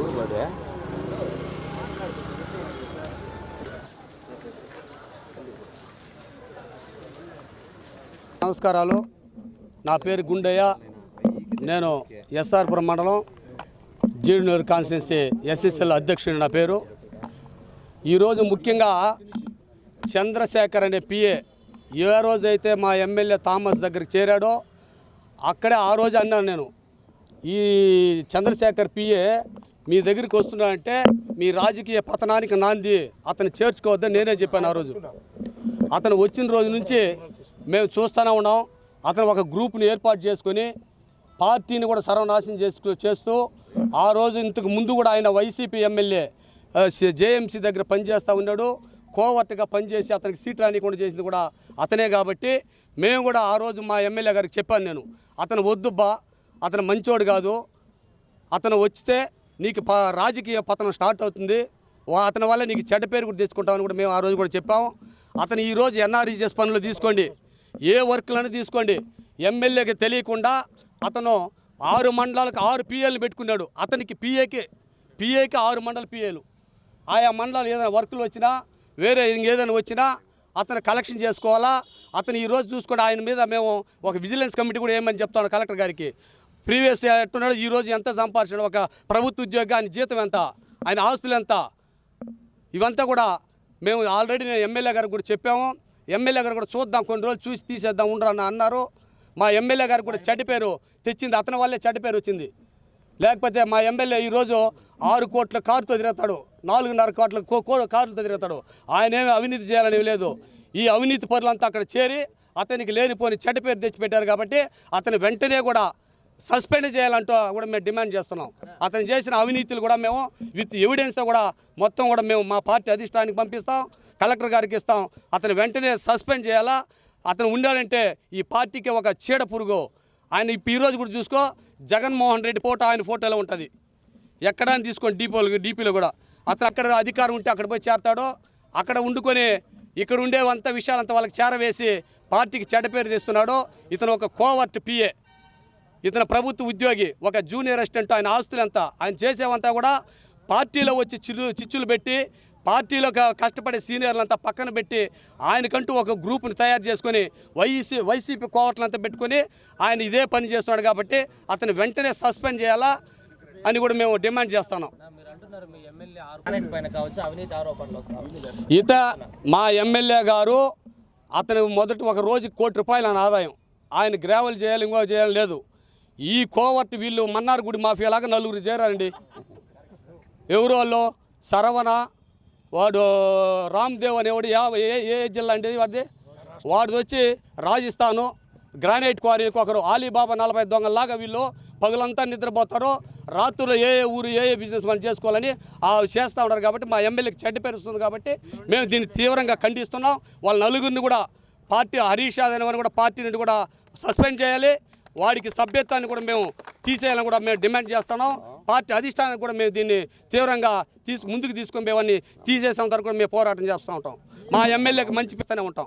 ఇటువైపు నమస్కారాలు నా పేరు గుండయ్య నేను ఎస్ఆర్పురం మండలం జీడినూరు కాన్స్టిట్యున్సీ ఎస్ఎస్ఎల్ అధ్యక్షుడు నా పేరు ఈరోజు ముఖ్యంగా చంద్రశేఖర్ అనే పిఏ ఏ రోజైతే మా ఎమ్మెల్యే థామస్ దగ్గరికి చేరాడో అక్కడే ఆ రోజు అన్నాను నేను ఈ చంద్రశేఖర్ పిఏ మీ దగ్గరికి వస్తున్నాడంటే మీ రాజకీయ పతనానికి నాంది అతను చేర్చుకోవద్దని నేనే చెప్పాను ఆ రోజు. అతను వచ్చిన రోజు నుంచి మేము చూస్తూనే ఉన్నాం. అతను ఒక గ్రూప్ని ఏర్పాటు చేసుకొని పార్టీని కూడా సర్వనాశనం చేసుకు చేస్తూ ఆ రోజు ఇంతకు ముందు కూడా ఆయన వైసీపీ ఎమ్మెల్యే జేఎంసీ దగ్గర పనిచేస్తూ ఉన్నాడు. కోవర్ట్గా పనిచేసి అతనికి సీట్ రానికుండా చేసింది కూడా అతనే కాబట్టి మేము కూడా ఆ రోజు మా ఎమ్మెల్యే గారికి చెప్పాను నేను. అతను వద్దుబ్బా అతను మంచోడు కాదు. అతను వచ్చితే నీకు ప రాజకీయ పతనం స్టార్ట్ అవుతుంది. వా- అతని వల్ల నీకు చెడ్డ పేరు కూడా తీసుకుంటామని కూడా మేము ఆ రోజు కూడా చెప్పాము. అతను ఈరోజు రోజు పనులు తీసుకోండి. ఏ వర్క్లను తీసుకోండి. ఎమ్మెల్యేకి తెలియకుండా అతను ఆరు మండలాలకు ఆరు పిఏలు పెట్టుకున్నాడు. అతనికి పిఏకి పిఏకి ఆరు మండల పిఏలు. ఆయా మండలాలు ఏదైనా వర్కులు వచ్చినా వేరే ఏదైనా వచ్చినా అతను కలెక్షన్ చేసుకోవాలా? అతను ఈరోజు చూసుకుంటే ఆయన మీద మేము ఒక విజిలెన్స్ కమిటీ కూడా ఏమని చెప్తాను కలెక్టర్ గారికి? ప్రీవియస్ ఎట్టున్నాడు ఈరోజు ఎంత సంపాదించాడు ఒక ప్రభుత్వ ఉద్యోగి ఆయన జీతం ఎంత ఆయన ఆస్తులు ఎంత? ఇవంతా కూడా మేము ఆల్రెడీ నేను ఎమ్మెల్యే గారికి కూడా చెప్పాము. ఎమ్మెల్యే గారు కూడా చూద్దాం కొన్ని రోజులు చూసి తీసేద్దాం ఉండరు అని అన్నారు. మా ఎమ్మెల్యే గారికి కూడా చెడ్డ పేరు తెచ్చింది అతని వల్లే చెడ్డ పేరు వచ్చింది. లేకపోతే మా ఎమ్మెల్యే ఈరోజు ఆరు కోట్ల కారుతో తిరుగుతాడు నాలుగున్నర కోట్ల కారుతో తిరుగుతాడు. ఆయన ఏమి అవినీతి చేయాలని లేదు. ఈ అవినీతి పరులంతా అక్కడ చేరి అతనికి లేనిపోని చెడ్డ పేరు తెచ్చిపెట్టారు కాబట్టి అతను వెంటనే కూడా సస్పెండ్ చేయాలంటూ కూడా మేము డిమాండ్ చేస్తున్నాం. అతను చేసిన అవినీతులు కూడా మేము విత్ ఎవిడెన్స్తో కూడా మొత్తం కూడా మేము మా పార్టీ అధిష్టానికి పంపిస్తాం కలెక్టర్ గారికి ఇస్తాం. అతను వెంటనే సస్పెండ్ చేయాలా? అతను ఉండాలంటే ఈ పార్టీకి ఒక చీడ పురుగు. ఆయన ఇప్పుడు ఈరోజు కూడా చూసుకో జగన్మోహన్ రెడ్డి ఫోటో ఆయన ఫోటోలో ఉంటుంది. ఎక్కడైనా తీసుకోండి డీపోలు డీపీలో కూడా. అతను అక్కడ అధికారం ఉంటే అక్కడ పోయి చేరతాడో అక్కడ వండుకొని ఇక్కడ ఉండేవంత విషయాలంతా వాళ్ళకి చేరవేసి పార్టీకి చెడ్డ పేరు తెస్తున్నాడో ఇతను ఒక కోవర్ట్ పిఏ ఇతను ప్రభుత్వ ఉద్యోగి ఒక జూనియర్ అసిస్టెంట్ ఆయన ఆస్తులు ఎంత ఆయన చేసేవంతా కూడా పార్టీలో వచ్చి చిల్లు చిచ్చులు పెట్టి పార్టీలో కష్టపడే సీనియర్లంతా పక్కన పెట్టి ఆయనకంటూ ఒక గ్రూప్ని తయారు చేసుకొని వైసీ వైసీపీ కోవట్లంతా పెట్టుకొని ఆయన ఇదే పని చేస్తున్నాడు కాబట్టి అతను వెంటనే సస్పెండ్ చేయాలా అని కూడా మేము డిమాండ్ చేస్తున్నాం. మీ ఎమ్మెల్యే ఇత మా ఎమ్మెల్యే గారు అతను మొదటి ఒక రోజుకి కోటి రూపాయలు ఆదాయం. ఆయన గ్రావెల్ చేయాలి ఇంకో చేయాలి లేదు. ఈ కోవర్ట్ వీళ్ళు మన్నార్ గుడి మాఫియాలాగా నలుగురు చేరారండి. ఎవరు వాళ్ళు? సరవణ వాడు రామ్దేవ్ అనేవాడు ఏ ఏ జిల్లా అండి వాడిది? వాడిది వచ్చి రాజస్థాను. గ్రానైట్ క్వారీకి ఒకరు ఆలీబాబా నలభై దొంగలాగా వీళ్ళు పగులంతా నిద్రపోతారు. రాత్రులు ఏ ఏ ఊరు ఏ ఏ బిజినెస్ మనం చేసుకోవాలని ఆ చేస్తూ ఉన్నారు కాబట్టి మా ఎమ్మెల్యేకి చెడ్డ పేరు వస్తుంది కాబట్టి మేము దీన్ని తీవ్రంగా ఖండిస్తున్నాం. వాళ్ళ నలుగురిని కూడా పార్టీ హరీష్ యాదవ్ అనేవారిని కూడా పార్టీ నుండి కూడా సస్పెండ్ చేయాలి. వాడికి సభ్యత్వాన్ని కూడా మేము తీసేయాలని కూడా మేము డిమాండ్ చేస్తున్నాం. పార్టీ అధిష్టానానికి కూడా మేము దీన్ని తీవ్రంగా తీసు ముందుకు తీసుకొని మేమని తీసేసేంత వరకు కూడా మేము పోరాటం చేస్తూ ఉంటాం. మా ఎమ్మెల్యేకి మంచి పిస్తూనే ఉంటాం.